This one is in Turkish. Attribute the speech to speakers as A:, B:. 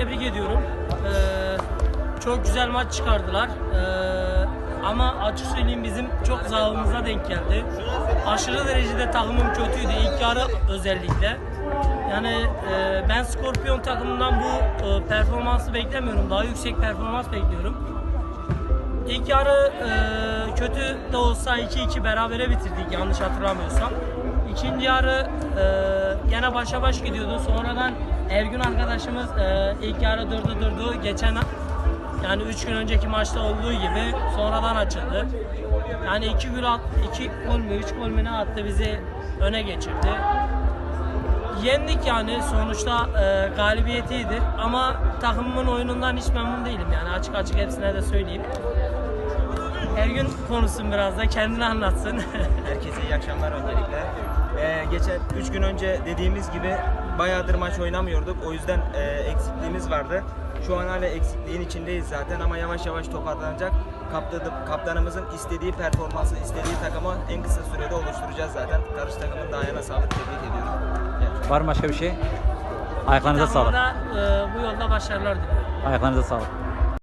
A: tebrik ediyorum. Ee, çok güzel maç çıkardılar. Ee, ama açık söyleyeyim bizim çok zaafımıza denk geldi. Aşırı derecede takımım kötüydü ilk yarı özellikle. Yani e, ben Skorpiyon takımından bu e, performansı beklemiyorum. Daha yüksek performans bekliyorum. İlk yarı e, kötü de olsa 2-2 berabere bitirdik yanlış hatırlamıyorsam. İkinci yarı e, gene başa baş gidiyordu. Sonradan Ergün arkadaşımız e, ilk yarı durdu durdu. Geçen yani 3 gün önceki maçta olduğu gibi sonradan açıldı. Yani 2 gol at, 2 gol mü 3 gol mü ne attı bizi öne geçirdi. Yendik yani sonuçta e, galibiyetiydi ama takımımın oyunundan hiç memnun değilim yani açık açık hepsine de söyleyeyim. Ergün konuşsun biraz da kendini anlatsın.
B: Herkese iyi akşamlar öncelikle. Ee, geçen 3 gün önce dediğimiz gibi bayağıdır maç oynamıyorduk. O yüzden e, eksikliğimiz vardı. Şu an hala eksikliğin içindeyiz zaten ama yavaş yavaş toparlanacak. Kaptanı- kaptanımızın istediği performansı, istediği takımı en kısa sürede oluşturacağız zaten. Karış takımın da ayağına sağlık tebrik ediyorum. Evet.
C: Var mı başka bir şey? Ayaklarınıza sağlık.
A: Takıma da, e, bu yolda başarılar diliyorum.
C: Ayaklarınıza sağlık.